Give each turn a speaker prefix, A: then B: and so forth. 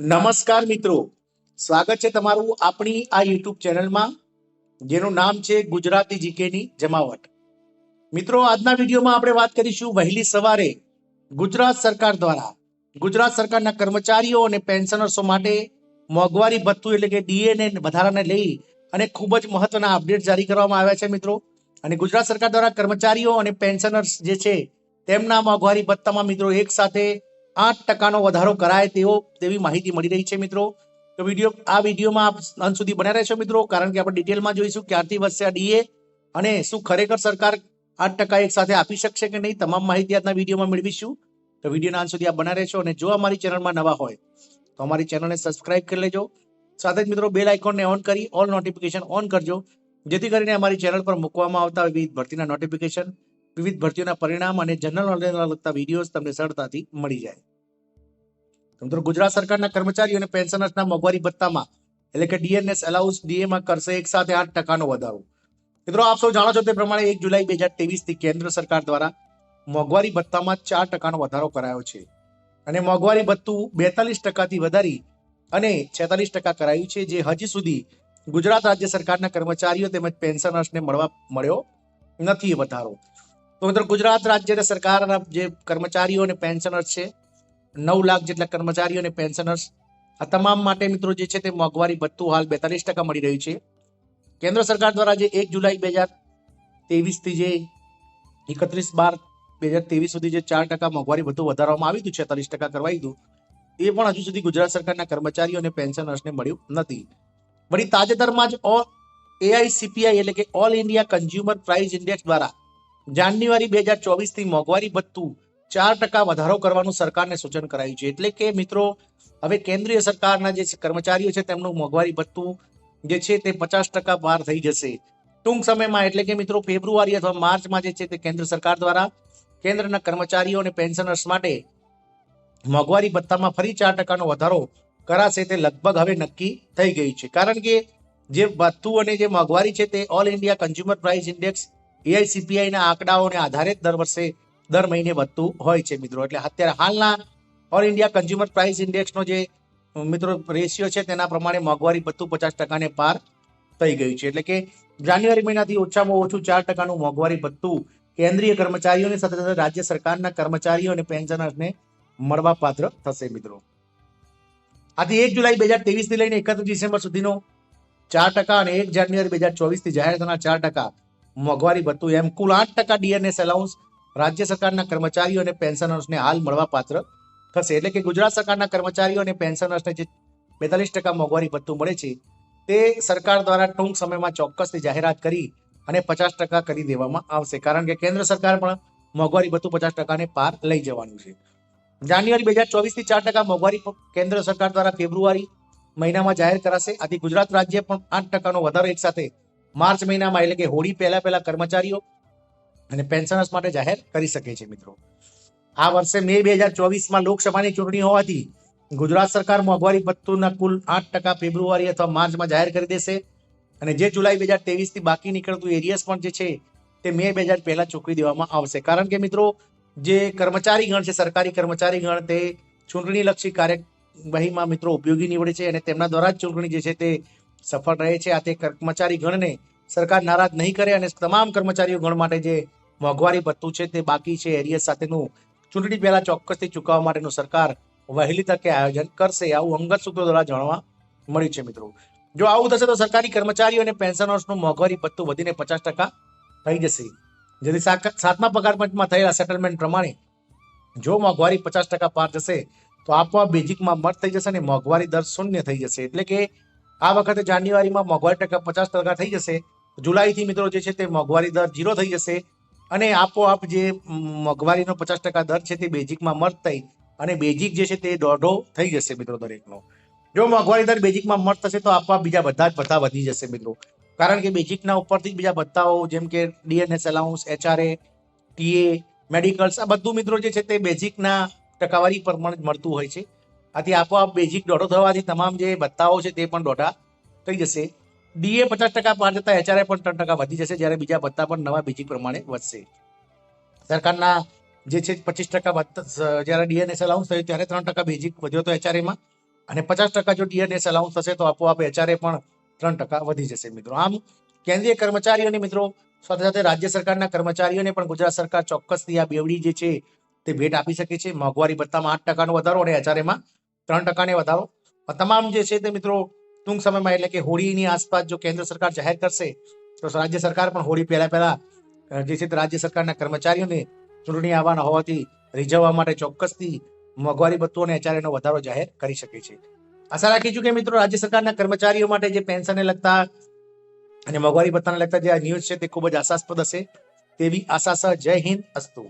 A: નમસ્કાર મિત્રો. સ્વાગત છે તમારું આપણી આ યુટ્યુબ ચેનલમાં, જેનું નામ છે ગુજરાતી જીકેની જમાવટ. મિત્રો, આજના વિડીયોમાં આપણે વાત કરીશું વહેલી સવારે ગુજરાત સરકાર દ્વારા, ગુજરાત સરકારના કર્મચારીઓ અને પેન્શનર્સો માટે મોંઘવારી ભથ્થું એટલે કે ડીએને વધારાને લઈ અને ખૂબ જ મહત્વના અપડેટ જારી કરવામાં આવ્યા છે મિત્રો. અને ગુજરાત સરકાર દ્વારા કર્મચારીઓ અને પેન્શનર્સ જે છે, તેમના મોંઘવારી ભથ્થામાં મિત્રો એક સાથે આઠ ટકાનો વધારો કરાય તેવો તેવી માહિતી મળી રહી છે, મિત્રો. તો વીડિયો આ વિડીયોમાં આપ અંત સુધી બન્યા રહેશો, મિત્રો, કારણ કે આપણે ડિટેલમાં જોઈશું ક્યારથી વધશે આ ડીએ અને શું ખરેખર સરકાર આઠ ટકા એક સાથે આપી શકશે કે નહીં, તમામ માહિતી આજના વિડીયોમાં મેળવીશું. તો વિડીયોના અંત સુધી આપ બન્યા રહેશો અને જો અમારી ચેનલમાં નવા હોય, તો અમારી ચેનલને સબસ્ક્રાઇબ કરી લેજો. સાથે જ, મિત્રો, બેલ આઇકોનને ઓન કરી, ઓલ નોટિફિકેશન ઓન કરજો, જેથી કરીને અમારી ચેનલ પર મૂકવામાં આવતા વિવિધ ભરતીના નોટિફિકેશન, વિવિધ ભરતીઓના પરિણામ અને જનરલ નોલેજના લગતા વિડીયોઝ તમને સરળતાથી મળી જાય. મિત્રો ગુજરાત સરકારના કર્મચારીઓ અને પેન્શનર્સના મોંઘવારી ભથ્થામાં, એટલે કે ડીએનએસ અલાઉન્સ ડીએમાં કરશે એક સાથે આઠ ટકાનો વધારો. મિત્રો આપ સૌ જાણો છો તે પ્રમાણે એક જુલાઈ બે હજાર ત્રેવીસથી કેન્દ્ર સરકાર દ્વારા મોંઘવારી ભથ્થામાં ચાર ટકાનો વધારો કરાયો છે. અને મોંઘવારી ભથ્થું બેતાલીસ ટકાથી વધારી અને છેતાલીસ ટકા કરાયું છે, જે હજી સુધી ગુજરાત રાજ્ય સરકારના કર્મચારીઓ તેમજ પેન્શનર્સને મળવા મળ્યો નથી વધારો. તો મિત્રો ગુજરાત રાજ્ય સરકારના જે કર્મચારીઓ અને પેન્શનર્સ છે નવ લાખ જેટલા કર્મચારીઓ અને પેન્શનર્સ આ તમામ માટે મિત્રો જે છે તે મોંઘવારી ભથ્થું હાલ બેતાલીસ ટકા મળી રહ્યું છે. કેન્દ્ર સરકાર દ્વારા જે એક જુલાઈ બે હજાર તેવીસથી જે એકત્રીસ બાર બે હજાર તેવીસ સુધી જે ચાર ટકા મોંઘવારી ભથ્થું વધારવામાં આવ્યું હતું, છેતાલીસ ટકા કરવાઈ દીધું એ પણ હજુ સુધી ગુજરાત સરકારના કર્મચારીઓ અને પેન્શનર્સને મળ્યું નથી. વળી તાજેતરમાં જ એઆઈસીપીઆઈ એટલે કે all India consumer price index દ્વારા જાન્યુઆરી બે હજાર ચોવીસથી મોંઘવારી ભથ્થું ચાર ટકા વધારો કરવાનું સરકારને સૂચન કરાયું છે. એટલે કે મિત્રો, હવે કેન્દ્રીય સરકારના જે કર્મચારીઓ છે તેમનું મોંઘવારી ભથ્થું જે છે તે પચાસ ટકા બહાર થઈ જશે. ટૂંક સમયમાં એટલે કે મિત્રો, ફેબ્રુઆરી અથવા માર્ચમાં જે છે તે કેન્દ્ર સરકાર દ્વારા કેન્દ્રના કર્મચારીઓ અને પેન્શનર્સ માટે મોંઘવારી ભથ્થામાં ફરી ચાર ટકાનો વધારો કરાશે તે લગભગ હવે નક્કી થઈ ગઈ છે. કારણ કે જે ભથ્થું અને જે મોંઘવારી છે તે all India consumer price index એઆઈસીપીઆઈના આંકડાઓને આધારે દર વર્ષે દર મહિને વધતું હોય છે મિત્રો. એટલે અત્યારે હાલના ઓલ ઇન્ડિયા કન્ઝ્યુમર પ્રાઇસ ઇન્ડેક્સનો જે મિત્રો રેશિયો છે તેના પ્રમાણે મોંઘવારી બધું પચાસ ટકાને પાર થઈ ગયું છે. એટલે કે જાન્યુઆરી મહિનાથી ઓછામાં ઓછું ચાર ટકાનું મોંઘવારી ભથ્થું કેન્દ્રીય કર્મચારીઓની સાથે સાથે રાજ્ય સરકારના કર્મચારીઓ અને પેન્શનર્સને મળવા પાત્ર થશે મિત્રો. આથી એક જુલાઈ બે હજાર ત્રેવીસથી લઈને એકત્રીસ ડિસેમ્બર સુધીનો ચાર ટકા અને એક જાન્યુઆરી બે હજાર ચોવીસથી જાહેર થનાર ચાર ટકા મોંઘવારી ભથ્થું. એમ કુલ આઠ ટકા ડીએનએસ એલાઉન્સ રાજ્ય સરકારના કર્મચારીઓ અને પેન્શનર્સને હાલ મળવા પાત્ર થશે. એટલે કે ગુજરાત સરકારના કર્મચારીઓ અને પેન્શનર્સને જે બેતાલીસ ટકા મોંઘવારી ભથ્થું મળે છે, તે સરકાર દ્વારા ટૂંક સમયમાં ચોક્કસથી જાહેરાત કરી અને પચાસ ટકા કરી દેવામાં આવશે. કારણ કે કેન્દ્ર સરકાર પણ મોંઘવારી ભથ્થું પચાસ ટકાને પાર લઈ જવાનું છે. જાન્યુઆરી બે હજાર ચોવીસથી ચાર ટકા મોંઘવારી કેન્દ્ર સરકાર દ્વારા ફેબ્રુઆરી મહિનામાં જાહેર કરાશે. આથી ગુજરાત રાજ્ય પણ આઠ ટકાનો વધારો એકસાથે માર્ચ મહિનામાં એટલે કે હોળી પહેલા પહેલા કર્મચારીઓ અને પેન્શનર્સ માટે જાહેર કરી શકે છે, મિત્રો. આ વર્ષે મે બે હજાર ચોવીસમાં લોકસભાની ચૂંટણી હોવાથી ગુજરાત સરકાર મોંઘવારી ભથ્થુના કુલ આઠ ટકા ફેબ્રુઆરી અથવા માર્ચમાં જાહેર કરી દેશે. અને જે જુલાઈ બે હજાર તેવીસથી બાકી નીકળતું એરિયસ પણ જે છે, તે મે બે હજાર પહેલાં ચૂકવી દેવામાં આવશે. કારણ કે, મિત્રો, જે કર્મચારી ગણ છે, સરકારી કર્મચારી ગણ તે ચૂંટણીલક્ષી કાર્યવાહીમાં, મિત્રો, ઉપયોગી નીવડે છે અને તેમના દ્વારા જ ચૂંટણી જે છે, તે સફળ રહે છે. આ તે કર્મચારી ગણને સરકાર નારાજ નહીં કરે અને તમામ કર્મચારીઓ ગણ માટે જે મોંઘવારી ભથ્થું છે તે બાકી છે. એરિયસ સાથેનું ચૂંટણી પહેલા ચોક્કસથી ચૂકવવા માટેનું સરકાર વહેલી તકે આયોજન કરશે. આવું અંગત સૂત્રો દ્વારા જાણવા મળ્યું છે મિત્રો. જો આવું થશે તો સરકારી કર્મચારીઓ અને પેન્શનર્સનું મોંઘવારી ભથ્થું વધીને પચાસ ટકા થઈ જશે. જેથી સાતમા પગાર પંચમાં થયેલા સેટલમેન્ટ પ્રમાણે જો મોંઘવારી પચાસ ટકા પાર જશે, તો આપવા બેઝિકમાં મત થઈ જશે અને મોંઘવારી દર શૂન્ય થઈ જશે. એટલે કે આ વખતે જાન્યુઆરીમાં મોંઘવારી ટકા પચાસ ટકા થઈ જશે. જુલાઈથી મિત્રો જે છે તે મોંઘવારી દર ઝીરો થઈ જશે. અને આપોઆપ જે મોંઘવારીનો પચાસ ટકા દર છે તે બેઝિકમાં મર્જ થઈ અને બેઝિક જે છે તે દોઢો થઈ જશે મિત્રો દરેકનો. જો મોંઘવારી દર બેઝિકમાં મર્જ થશે તો આપોઆપ બીજા બધા જ બધા વધી જશે મિત્રો. કારણ કે બેઝિકના ઉપરથી જ બીજા ભત્તાઓ જેમ કે DNS allowance HRA, TA, medicals, આ બધું મિત્રો જે છે તે બેઝિકના ટકાવારી પ્રમાણે જ મળતું હોય છે. આથી આપોઆપ બેઝિક દોઢો થવાથી તમામ જે ભત્તાઓ છે તે પણ દોઢા થઈ જશે. ડીએ પચાસ ટકા પાર જતા એચઆરઆઈ પણ ત્રણ ટકા વધી જશે જ્યારે બીજા ભત્તા પણ નવા બીજી પ્રમાણે વધશે. સરકારના જે છે પચીસ ટકા જ્યારે ડીએનએસ અલાઉન્સ થયું ત્યારે ત્રણ ટકા બેઝિક વધ્યો હતો એચઆરએમાં અને પચાસ ટકા જો ડીએનએસ અલાઉન્સ થશે તો આપોઆપ એચઆરએ પણ ત્રણ ટકા વધી જશે મિત્રો. આમ કેન્દ્રીય કર્મચારીઓને મિત્રો, સાથે સાથે રાજ્ય સરકારના કર્મચારીઓને પણ ગુજરાત સરકાર ચોક્કસથી આ બેવડી જે છે તે ભેટ આપી શકે છે. મોંઘવારી ભથ્થામાં આઠ ટકાનો વધારો અને એચઆરએમાં ત્રણ ટકાને વધારો. તમામ જે છે તે મિત્રો ટૂંક સમયમાં એટલે કે હોળીની આસપાસ જો કેન્દ્ર સરકાર જાહેર કરશે, તો રાજ્ય સરકાર પણ હોળી પહેલા પહેલા જે રાજ્ય સરકારના કર્મચારીઓને ચૂંટણી આવવાના હોવાથી રીઝવવા માટે ચોક્કસથી મોંઘવારી ભથ્થું અને એચઆરએનો વધારો જાહેર કરી શકે છે. આશા રાખીશું કે મિત્રો રાજ્ય સરકારના કર્મચારીઓ માટે જે પેન્શનને લગતા અને મોંઘવારી ભથ્થાને લગતા જે આ ન્યૂઝ છે તે ખૂબ જ આશાસ્પદ હશે. તેવી આશા સહ જય હિન્દ, અસ્તુ.